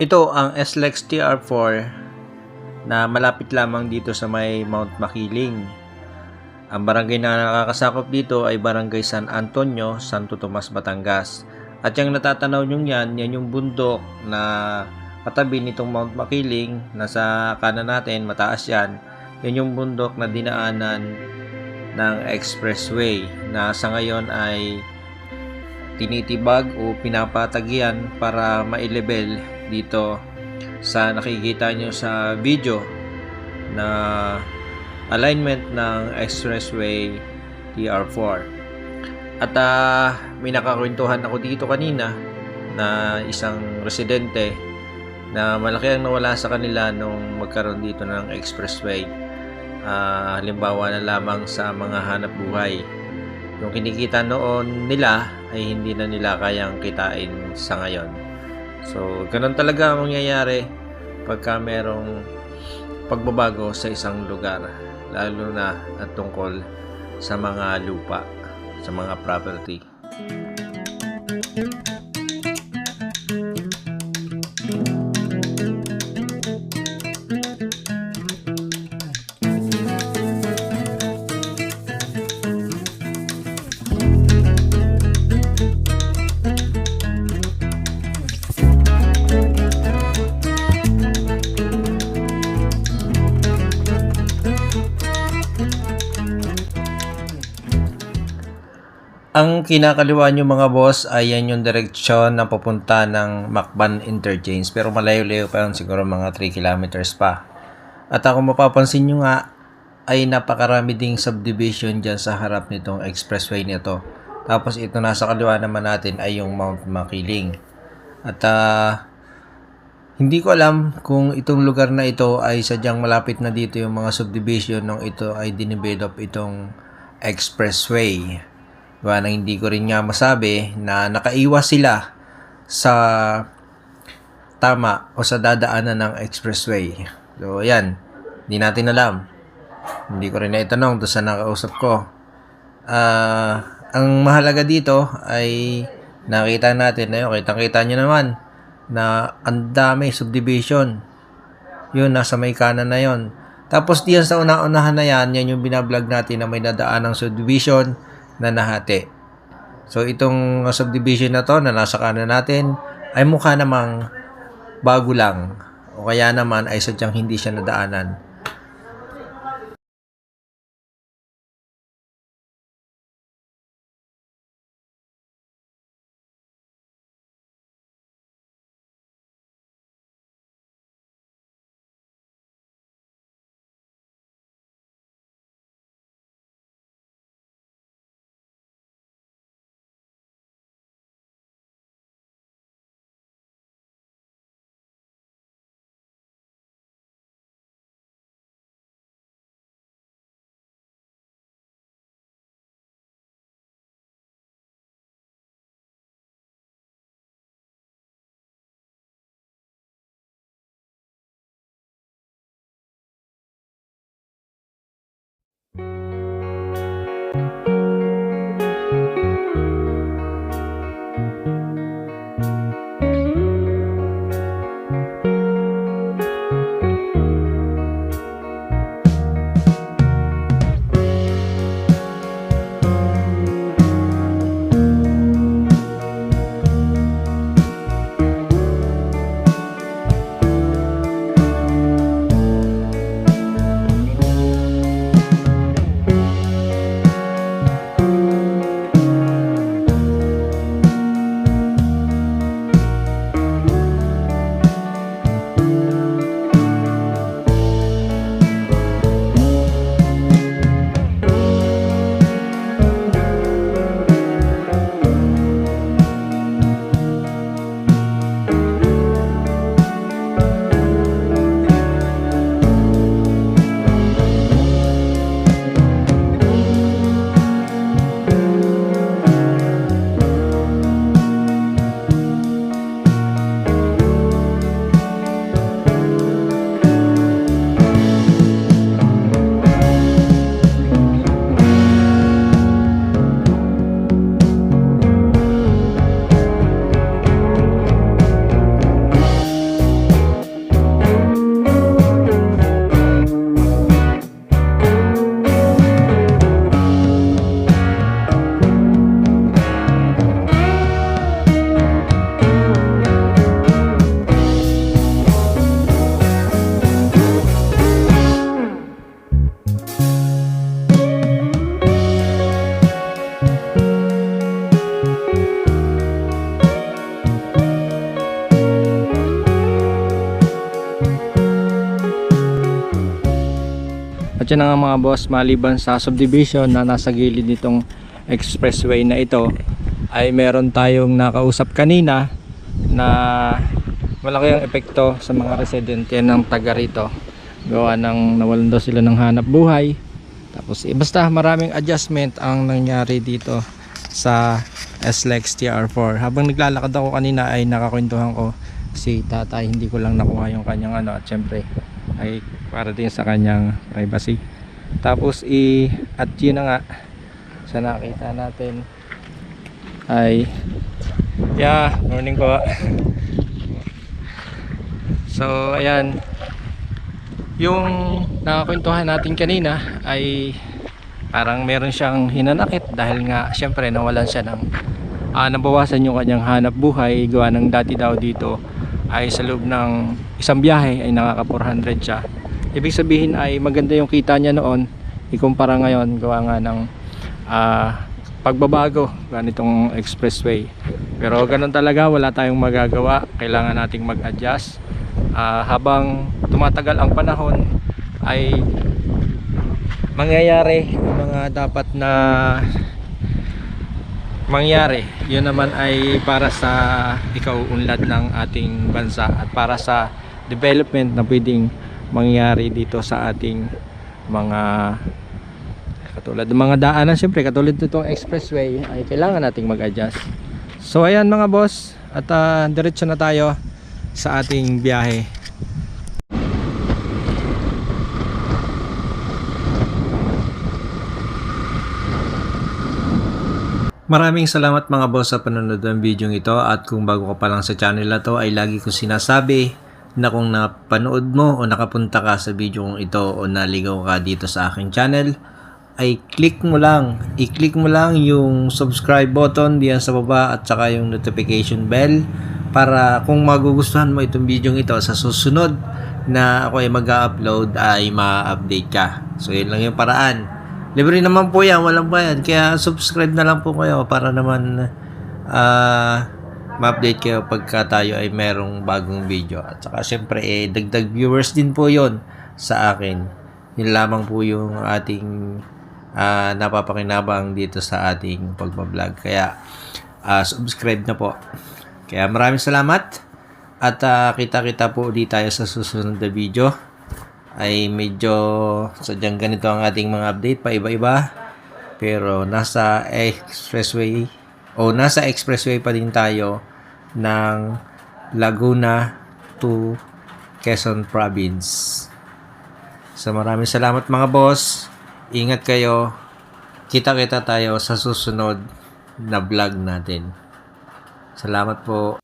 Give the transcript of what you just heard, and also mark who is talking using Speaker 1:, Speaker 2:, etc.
Speaker 1: Ito ang SLEX TR4 na malapit lamang dito sa may Mount Makiling. Ang barangay na nakakasakop dito ay Barangay San Antonio, Santo Tomas, Batangas. At yung natatanaw nyo yan, yan yung bundok na katabi nitong Mount Makiling. Nasa kanan natin, mataas yan. Yan yung bundok na dinaanan ng expressway na sa ngayon ay tinitibag o pinapatagyan para ma-level dito. Sa nakikita nyo sa video na alignment ng expressway TR4 at ah, may nakakwentuhan ako dito kanina na isang residente na malaki ang nawala sa kanila nung magkaroon dito ng expressway Ah, halimbawa na lamang sa mga hanap buhay yung kinikita noon nila ay hindi na nila kayang kitain sa ngayon. So, ganun talaga ang mangyayari pagka merong pagbabago sa isang lugar, lalo na at tungkol sa mga lupa, sa mga property. Ang kinakaliwa nyo mga boss ay yan yung direksyon na papunta ng Macban Interchange pero malayo-layo pa yun siguro mga 3 kilometers pa. At ako mapapansin nyo nga ay napakarami ding subdivision dyan sa harap nitong expressway nito. Tapos ito nasa kaliwa naman natin ay yung Mount Makiling. At ah, hindi ko alam kung itong lugar na ito ay sadyang malapit na dito yung mga subdivision nung ito ay dinevelop itong expressway. Diba, na hindi ko rin nga masabi na nakaiwas sila sa tama o sa dadaanan ng expressway. So, yan. Hindi natin alam. Hindi ko rin naitanong doon sa nakausap ko. Ah, ang mahalaga dito ay nakita natin, ayun, kitang-kita nyo naman na ang dami subdivision. Yun, nasa may kanan na yon. Tapos diyan sa una-unahan na yan, yan yung binablog natin na may nadaan ng subdivision na nahati. So itong subdivision na to na nasa kanan natin ay mukha namang bago lang o kaya naman ay sadyang hindi siya nadaanan.
Speaker 2: Diretso na nga mga boss, maliban sa subdivision na nasa gilid nitong expressway na ito, ay meron tayong nakausap kanina na malaki ang epekto sa mga residente ng taga rito. Gawa ng nawalan daw sila ng hanap buhay. Tapos eh, basta maraming adjustment ang nangyari dito sa SLEX TR4. Habang naglalakad ako kanina ay nakakwentuhan ko si tatay. Hindi ko lang nakuha yung kanyang ano at syempre ay para din sa kanyang privacy. Tapos i at yun na nga sa nakita natin ay yeah, morning po. so ayan yung nakakwentuhan natin kanina ay parang meron siyang hinanakit dahil nga syempre nawalan siya ng ah, nabawasan yung kanyang hanap buhay gawa ng dati daw dito ay sa loob ng isang biyahe ay nakaka 400 siya ibig sabihin ay maganda yung kita niya noon ikumpara ngayon gawa nga ng ah, pagbabago ganitong expressway. Pero ganun talaga wala tayong magagawa kailangan nating mag-adjust. Ah, habang tumatagal ang panahon ay mangyayari ang mga dapat na mangyari. Yun naman ay para sa ikaw unlad ng ating bansa at para sa development na pwedeng mangyari dito sa ating mga katulad ng mga daanan. Syempre katulad nitong expressway ay kailangan nating mag-adjust. So ayan mga boss at ah, diretso na tayo sa ating biyahe.
Speaker 1: Maraming salamat mga boss sa panonood ng video ito. At kung bago ka pa lang sa channel na to ay lagi ko sinasabi na kung napanood mo o nakapunta ka sa video kong ito o naligaw ka dito sa aking channel ay click mo lang, i-click mo lang yung subscribe button diyan sa baba at saka yung notification bell para kung magugustuhan mo itong video ito sa susunod na ako ay mag-upload ay ma-update ka. So yun lang yung paraan. Libre naman po yan, walang bayad. Kaya subscribe na lang po kayo para naman ah ma-update kayo pagka tayo ay merong bagong video. At saka syempre eh, dagdag viewers din po yon sa akin. Yun lamang po yung ating ah, napapakinabang dito sa ating pagbablog. Kaya ah, subscribe na po. Kaya maraming salamat. At ah, kita-kita po ulit tayo sa susunod na video ay medyo sadyang ganito ang ating mga update pa iba-iba pero nasa expressway o nasa expressway pa din tayo ng Laguna to Quezon Province. So maraming salamat mga boss. Ingat kayo. Kita-kita tayo sa susunod na vlog natin. Salamat po